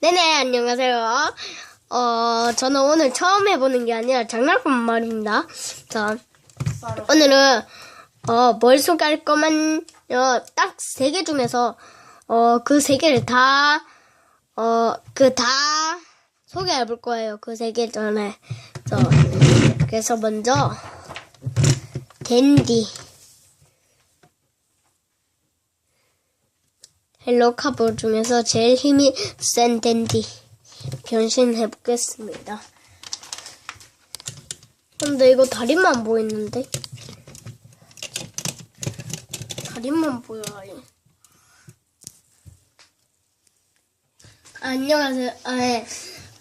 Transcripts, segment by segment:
네네, 안녕하세요. 어, 저는 오늘 처음 해보는 게 아니라 장난감 말입니다. 자, 오늘은, 어, 뭘 소개할 거만, 어, 딱 세 개 중에서, 어, 그 세 개를 다, 어, 그 다 소개해 볼 거예요. 그 세 개 전에. 저, 그래서 먼저, 댄디. 헬로 카보 중에서 제일 힘이 센 댄디 변신해 보겠습니다. 근데 이거 다리만 보이는데? 다리만 보여요. 안녕하세요. 아, 네.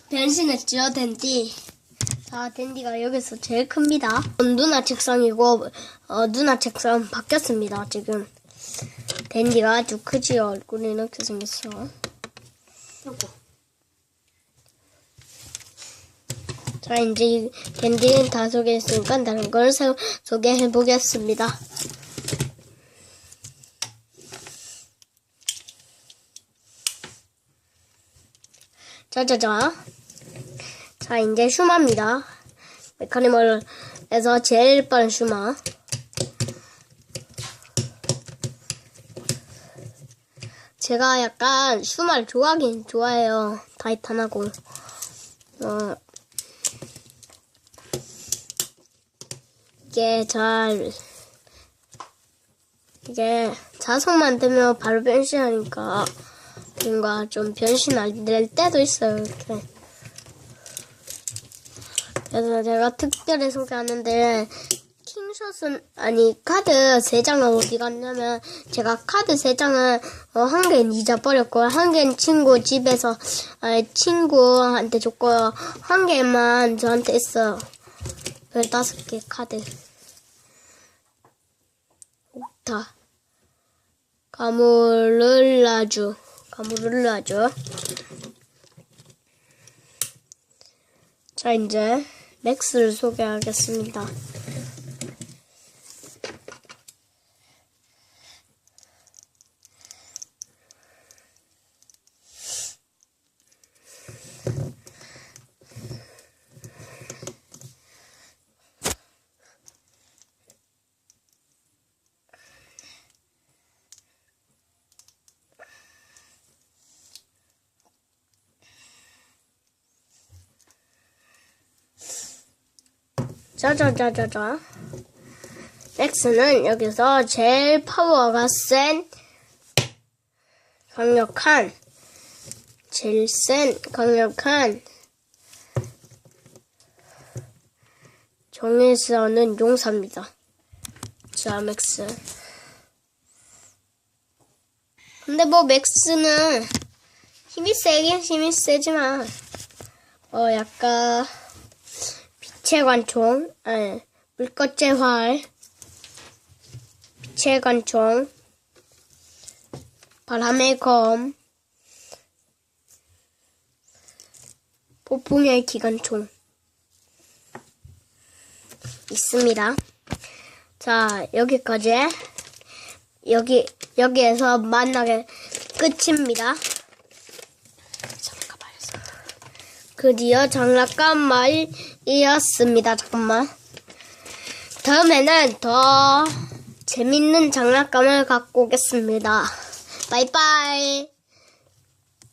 변신했죠, 댄디. 자, 댄디가 여기서 제일 큽니다. 어, 누나 책상이고, 어, 누나 책상 바뀌었습니다, 지금. 댄디가 아주 크지요. 얼굴이 이렇게 생겼어. 요거. 자, 이제 이 댄디는 다 소개했으니까 다른 걸 소- 소개해 보겠습니다. 자자자. 자, 이제 슈마입니다. 메카니멀에서 제일 빠른 슈마. 제가 약간 슈마를 좋아하긴 좋아해요. 타이탄하고. 어, 이게 잘, 이게 자석만 되면 바로 변신하니까 뭔가 좀 변신 안될 때도 있어요. 이렇게. 그래서 제가 특별히 소개하는데 킹샷은 아니 카드 세 장은 어디 갔냐면 제가 카드 세 장은 어, 한 개는 잊어버렸고 한 개는 친구 집에서 아, 친구한테 줬고요. 한 개만 저한테 있어요. 그 다섯 개 카드. 옥타. 가무를라주. 가무를라주. 자 이제 맥스를 소개하겠습니다. 짜자자자자. 맥스는 여기서 제일 파워가 센, 강력한, 제일 센, 강력한, 종에서는 용사입니다. 자, 맥스. 근데 뭐 맥스는 힘이 세긴 힘이 세지만, 어, 약간, 빛의 관총, 아니, 물꽃의 활, 빛의 관총, 바람의 검, 폭풍의 기관총 있습니다. 자, 여기까지 여기 여기에서 만나게 끝입니다. 드디어 장난감 말 이었습니다. 잠깐만. 다음에는 더 재밌는 장난감을 갖고 오겠습니다. 바이바이.